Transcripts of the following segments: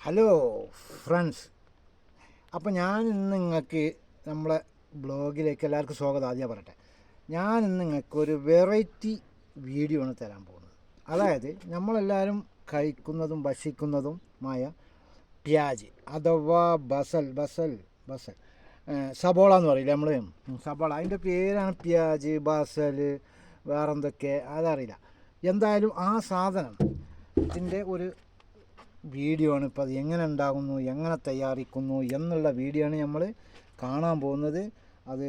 Hello friends അപ്പോൾ ഞാൻ ഇന്ന് നിങ്ങൾക്ക് നമ്മളെ ബ്ലോഗിലേക്ക് എല്ലാവർക്കും സ്വാഗതം. ആദ്യം പറയട്ടെ ഞാൻ ഇന്ന് നിങ്ങൾക്ക് ഒരു വെറൈറ്റി വീഡിയോ ആണ് തരാൻ പോകുന്നത്. അതായത് നമ്മളെല്ലാവരും കഴിക്കുന്നതും ഭക്ഷിക്കുന്നതുമായ പ്യാജ് അഥവാ ബസൽ ബസൽ ബസൽ. സബോള എന്ന് പറയില്ല നമ്മൾ സബോള. അതിന്റെ പേരാണ് പ്യാജ് ബസൽ വേറെന്തൊക്കെ അതറിയില്ല. എന്തായാലും ആ സാധനം ഇതിന്റെ ഒരു വീഡിയോ ആണ് ഇപ്പോൾ അത് എങ്ങനെ ഉണ്ടാകുന്നു എങ്ങനെ തയ്യാറിക്കുന്നു എന്നുള്ള വീഡിയോ ആണ് നമ്മൾ കാണാൻ പോകുന്നത്. അത്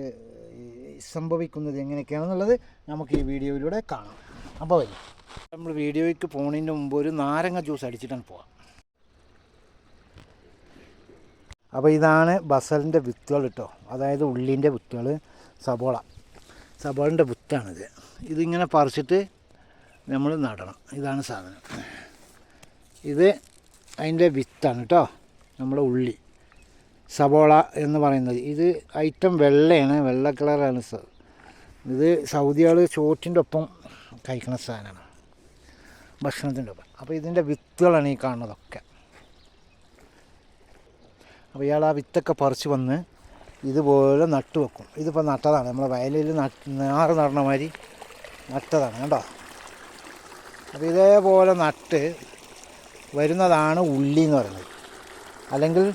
സംഭവിക്കുന്നത് എങ്ങനെയൊക്കെയാണെന്നുള്ളത് നമുക്ക് ഈ വീഡിയോയിലൂടെ കാണാം. അപ്പോൾ വരും. നമ്മൾ വീഡിയോയ്ക്ക് പോണതിന് മുമ്പ് ഒരു നാരങ്ങ ജ്യൂസ് അടിച്ചിട്ടാണ് പോവാം. അപ്പോൾ ഇതാണ് ബസലിന്റെ വിത്തുകൾ കേട്ടോ. അതായത് ഉള്ളിന്റെ വിത്തുകൾ സബോള. സബോളിന്റെ വിത്താണിത്. ഇതിങ്ങനെ പറിച്ചിട്ട് നമ്മൾ നടണം. ഇതാണ് സാധനം. ഇത് അതിന്റെ വിത്താണ് കേട്ടോ നമ്മുടെ ഉള്ളി. സബോള എന്ന് പറയുന്നത്. ഇത് ഐറ്റം വെള്ളയാണ്. വെള്ള കളറാണ് സർ ഇത് സൗദികൾ ചോറ്റിന്റെ ഒപ്പം കഴിക്കുന്ന സാധനമാണ്. ഭക്ഷണത്തിന്റെ ഒപ്പം. അപ്പോൾ ഇതിന്റെ വിത്തുകളാണ് ഈ കാണുന്നതൊക്കെ. അപ്പോൾ ഇയാൾ ആ വിത്തൊക്കെ പറിച്ച് വന്ന് ഇതുപോലെ നട്ടു വെക്കും. ഇതിപ്പോൾ നട്ടതാണ്. നമ്മളെ വയലിൽ നാറ് നടണ മാതിരി നട്ടതാണ് കേട്ടോ. അപ്പോൾ ഇതേപോലെ നട്ട് വരുന്നതാണ് ഉള്ളി എന്ന് പറയുന്നത്. അല്ലെങ്കിൽ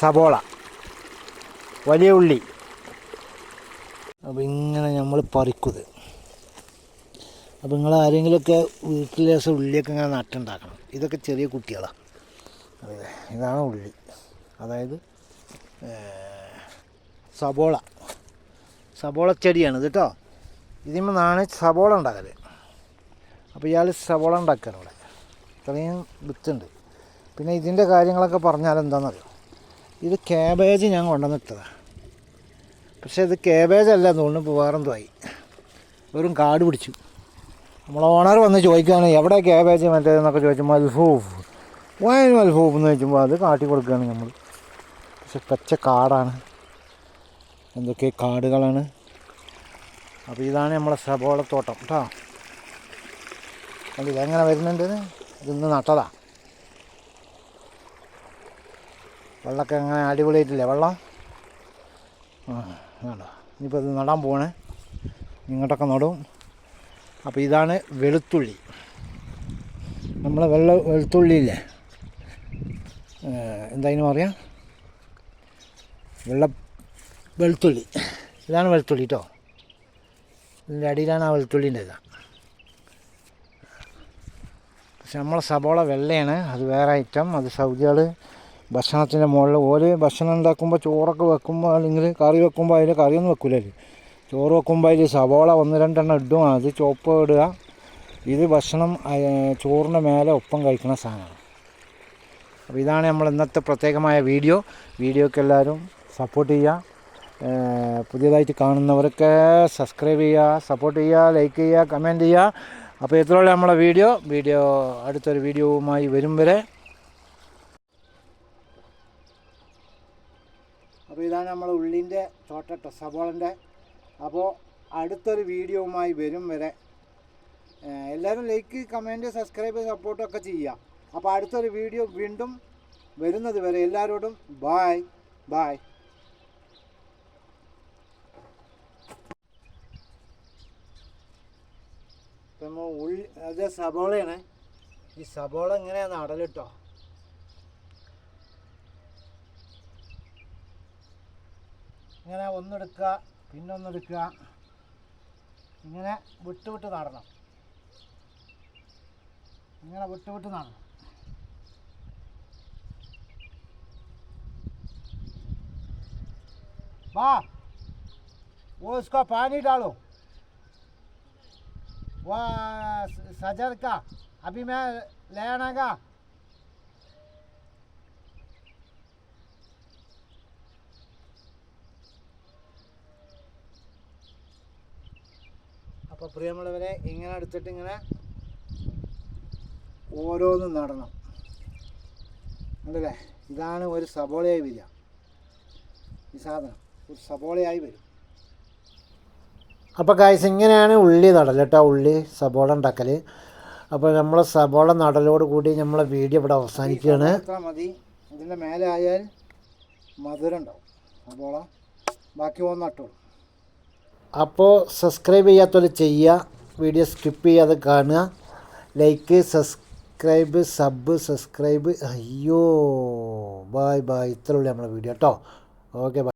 സബോള വലിയ ഉള്ളി. അപ്പോൾ ഇങ്ങനെ നമ്മൾ പറിക്കുന്നത്. അപ്പോൾ നിങ്ങൾ ആരെങ്കിലുമൊക്കെ വീട്ടിൽ ഉള്ളിയൊക്കെ ഇങ്ങനെ നട്ടുണ്ടാക്കണം. ഇതൊക്കെ ചെറിയ കുട്ടികളാണ് അതെ ഇതാണ് ഉള്ളി. അതായത് സബോള സബോള ചെടിയാണ് കേട്ടോ. ഇതിൽ നിന്നാണ് സബോള ഉണ്ടാക്കൽ അപ്പോൾ ഇയാൾ സബോള ഉണ്ടാക്കുകയാണ് ഇവിടെ. ഇത്രയും വിത്തുണ്ട്. പിന്നെ ഇതിന്റെ കാര്യങ്ങളൊക്കെ പറഞ്ഞാൽ എന്താണെന്നറിയോ? ഇത് ക്യാബേജ് ഞാൻ കൊണ്ടുവന്നിട്ടതാണ് പക്ഷേ ഇത് ക്യാബേജ് അല്ല തോന്നുന്നു ഇപ്പോൾ വേറെന്തോ വെറും കാട് പിടിച്ചു. നമ്മൾ ഓണർ വന്ന് ചോദിക്കുകയാണ് എവിടെ ക്യാബേജ് മറ്റേതെന്നൊക്കെ ചോദിച്ചു മൽഹൂഫ് വയന മൽഹൂഫ് എന്ന് ചോദിക്കുമ്പോൾ അത് കാട്ടി കൊടുക്കുകയാണ് നമ്മൾ പക്ഷെ പച്ച കാടാണ്. എന്തൊക്കെ കാടുകളാണ്. അപ്പോൾ ഇതാണ് നമ്മളെ സബോളത്തോട്ടം കേട്ടോ. അത് ഇതെങ്ങനെ വരുന്നുണ്ട് ഇതൊന്ന് നട്ടതാ. വെള്ളമൊക്കെ അങ്ങനെ അടിപൊളിയായിട്ടില്ലേ വെള്ളം? ആ വേണ്ട ഇനിയിപ്പോൾ ഇത് നടാൻ പോകണേ ഇങ്ങോട്ടൊക്കെ നടും. അപ്പോൾ ഇതാണ് വെളുത്തുള്ളി. നമ്മളെ വെള്ള വെളുത്തുള്ളിയില്ലേ? എന്തായാലും അറിയാം വെള്ള വെളുത്തുള്ളി. ഇതാണ് വെളുത്തുള്ളി കേട്ടോ ഇതിന്റെ അടിയിലാണ് ആ വെളുത്തുള്ളിന്റെ ഇതാ പക്ഷെ നമ്മളെ സബോള വെള്ളയാണ്. അത് വേറെ ഐറ്റം അത് സൗദികൾ ഭക്ഷണത്തിന്റെ മുകളിൽ ഓര് ഭക്ഷണം ഉണ്ടാക്കുമ്പോൾ ചോറൊക്കെ വെക്കുമ്പോൾ അല്ലെങ്കിൽ കറി വെക്കുമ്പോൾ അതിൽ കറിയൊന്നും വെക്കില്ലല്ലോ ചോറ് വെക്കുമ്പോൾ അതിൽ സബോള ഒന്ന് രണ്ടെണ്ണം ഇടും. അത് ചോപ്പ് ഇടുക. ഇത് ഭക്ഷണം ചോറിന്റെ മേലെ ഒപ്പം കഴിക്കുന്ന സാധനമാണ്. അപ്പോൾ ഇതാണ് നമ്മൾ ഇന്നത്തെ പ്രത്യേകമായ വീഡിയോ. വീഡിയോക്ക് എല്ലാവരും സപ്പോർട്ട് ചെയ്യുക. പുതിയതായിട്ട് കാണുന്നവരൊക്കെ സബ്സ്ക്രൈബ് ചെയ്യുക സപ്പോർട്ട് ചെയ്യുക ലൈക്ക് ചെയ്യുക കമന്റ് ചെയ്യുക. അപ്പോൾ ഇത്രയുള്ള നമ്മളെ വീഡിയോ. വീഡിയോ അടുത്തൊരു വീഡിയോവുമായി വരും വരെ. അപ്പോൾ ഇതാണ് നമ്മളെ ഉള്ളിന്റെ തോട്ടട്ടോ സബോളന്റെ അപ്പോൾ അടുത്തൊരു വീഡിയോവുമായി വരും വരെ. എല്ലാവരും ലൈക്ക് കമന്റ് സബ്സ്ക്രൈബ് സപ്പോർട്ടൊക്കെ ചെയ്യുക. അപ്പോൾ അടുത്തൊരു വീഡിയോ വീണ്ടും വരുന്നത് വരെ എല്ലാവരോടും ബായ് ബായ് ഇപ്പം നമ്മൾ ഉള്ളി അത് സബോളയാണ് ഈ സബോള ഇങ്ങനെയാണ് നടലിട്ടോ ഇങ്ങനെ ഒന്നെടുക്കുക പിന്നെ ഒന്നെടുക്കുക ഇങ്ങനെ വിട്ട് വിട്ട് നടണം ഇങ്ങനെ വിട്ട് വിട്ട് നടണം वाह वो उसका पानी डालो वह सजर का अभी मैं ले आना का അപ്പോൾ പ്രിയമുള്ളവരെ ഇങ്ങനെ എടുത്തിട്ട് ഇങ്ങനെ ഓരോന്നും നടണം ഉണ്ടല്ലേ ഇതാണ് ഒരു സബോളയായി വരിക ഈ സാധനം ഒരു സബോളയായി വരും അപ്പോൾ കായ്സ് ഇങ്ങനെയാണ് ഉള്ളി നടൽ കേട്ടോ ഉള്ളി സബോള ഉണ്ടാക്കൽ അപ്പോൾ നമ്മൾ സബോള നടലോട് കൂടി നമ്മളെ വീഡിയോ ഇവിടെ അവസാനിക്കുകയാണ്. മതി. ഇതിന്റെ മേലെ ആയാൽ മധുരം ഉണ്ടാവും. സബോള. ബാക്കി പോകുന്ന നട്ടോളൂ. അപ്പോൾ സബ്സ്ക്രൈബ് ചെയ്യാത്തവർ ചെയ്യുക വീഡിയോ സ്കിപ്പ് ചെയ്യാതെ കാണുക. ലൈക്ക് സബ്സ്ക്രൈബ് സബ് സബ്സ്ക്രൈബ് അയ്യോ ബായ് ബായ് ഇത്രയുള്ളൂ നമ്മളെ വീഡിയോ കേട്ടോ ഓക്കെ